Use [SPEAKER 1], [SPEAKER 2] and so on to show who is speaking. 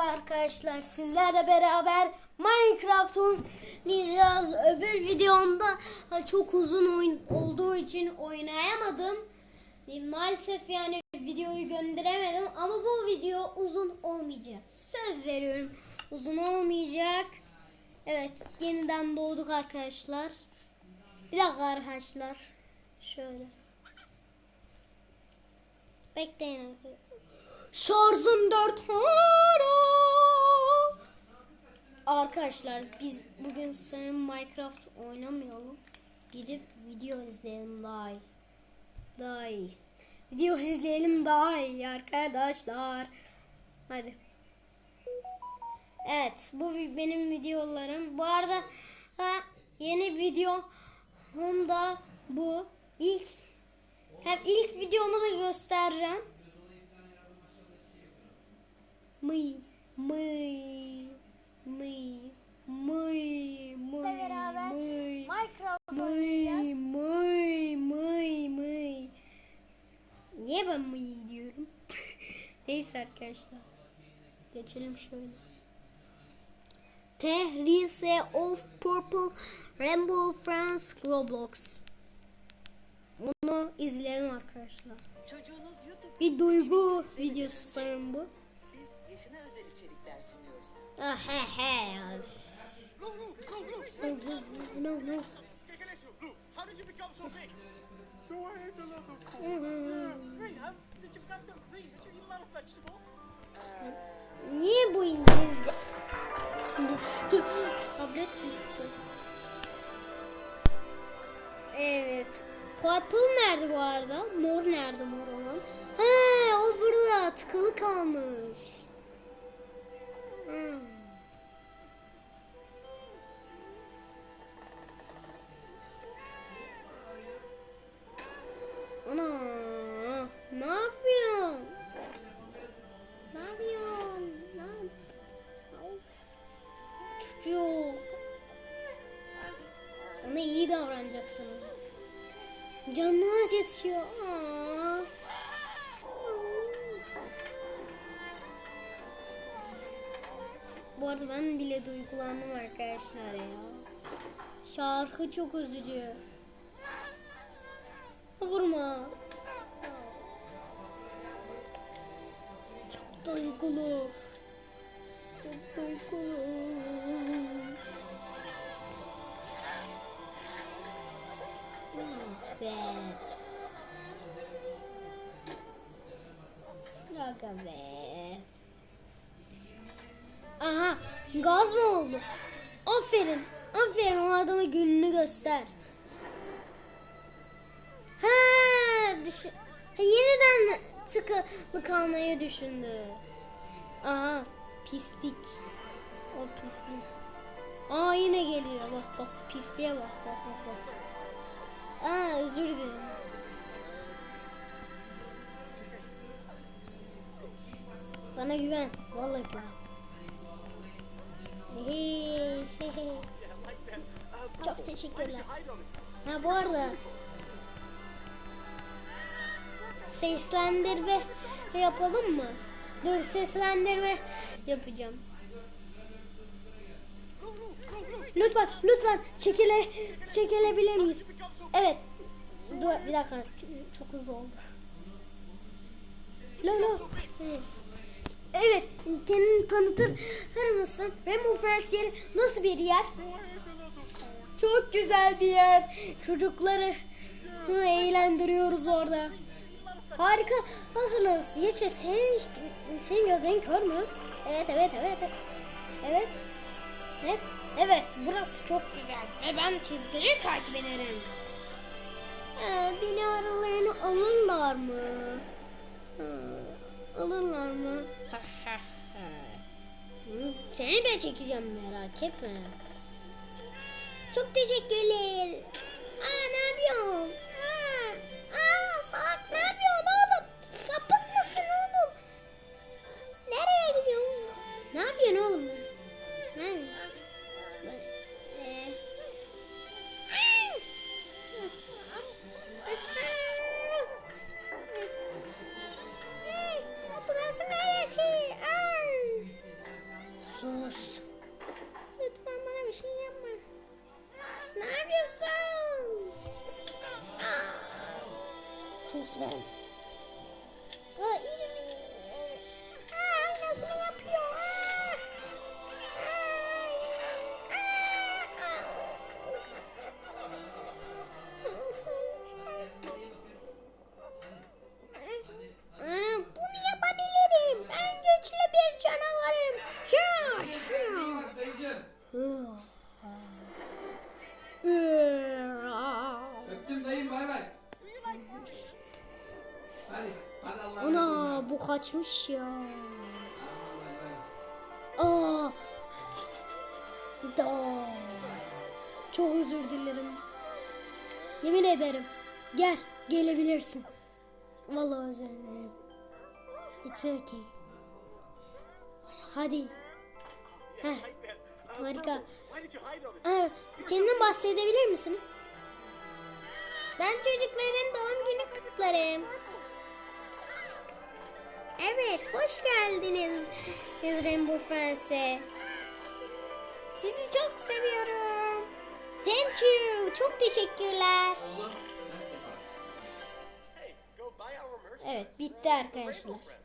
[SPEAKER 1] arkadaşlar. Sizlerle beraber Minecraft oynayacağız. Öbür videomda çok uzun oyun olduğu için oynayamadım. E, Maalesef yani videoyu gönderemedim ama bu video uzun olmayacak. Söz veriyorum uzun olmayacak. Evet yeniden doğduk arkadaşlar. Bir dakika arkadaşlar. Şöyle. Bekleyin. Şarjım 4 Arkadaşlar biz bugün senin Minecraft oynamayalım. Gidip video izleyelim daha iyi. Daha iyi. Video izleyelim daha iyi arkadaşlar. Hadi. Evet bu benim videolarım. Bu arada ha, yeni video da bu. İlk hem ilk videomu da göstereceğim. Mıy, mıy, mıy, mıy, mıy,
[SPEAKER 2] beraber
[SPEAKER 1] mıy,
[SPEAKER 2] Minecraft
[SPEAKER 1] mıy, mıy, mıy, mıy. Niye ben mıy diyorum? Neyse arkadaşlar. Geçelim şöyle. Tehrise of Purple Rainbow Friends Roblox. Bunu izleyelim arkadaşlar. Bir duygu videosu sanırım bu.
[SPEAKER 3] biz yaşına özel içerikler sunuyoruz.
[SPEAKER 1] Ah he he ya. No, no.
[SPEAKER 4] How did you become so big?
[SPEAKER 1] Purple nerede bu arada? Mor nerede mor olan? He, o burada tıkalı kalmış. Hmm. Ana, ne yapıyorsun? Ne yapıyorsun? Ne yap- Of. Çocuk. Ona iyi davranacaksın. Canını acıtıyor. Aa. Bu arada ben bile duygulandım arkadaşlar ya. Şarkı çok üzücü. Be. Aga be. Aha gaz mı oldu? Aferin. Aferin o adama gününü göster. Ha, düşün. Ha, yeniden tıkalı kalmayı düşündü. Aha pislik. O pislik. Aa yine geliyor. Bak bak pisliğe bak bak bak bak. Aa özür dilerim. Bana güven. Vallahi güven. Çok teşekkürler. Ha bu arada seslendirme yapalım mı? Dur seslendirme yapacağım. Lütfen, lütfen çekile, çekilebilir miyiz? Evet. Dur bir dakika. Çok hızlı oldu. Lolo. Evet, kendini tanıtır mısın? Rainbow Friends yeri nasıl bir yer? Çok güzel bir yer. Çocukları eğlendiriyoruz orada. Harika. Nasılsınız? Yeçe senin, senin gözlerin kör mü? Evet, evet, evet. Evet. Evet. Evet, burası çok güzel. Ve ben çizgileri takip ederim. Ee, beni aralarını alırlar mı? Ha, alırlar mı? Seni de çekeceğim merak etme. Çok teşekkürler.
[SPEAKER 2] Please learn.
[SPEAKER 1] Ana bu kaçmış ya. Aa. Da. Çok özür dilerim. Yemin ederim. Gel, gelebilirsin. Vallahi özür dilerim. It's okay. Hadi. Heh, harika. Aa, kendinden bahsedebilir misin? Ben çocukların doğum günü kutlarım. Evet, hoş geldiniz biz Rainbow Friends'e. Sizi çok seviyorum. Thank you. Çok teşekkürler. Evet, bitti arkadaşlar.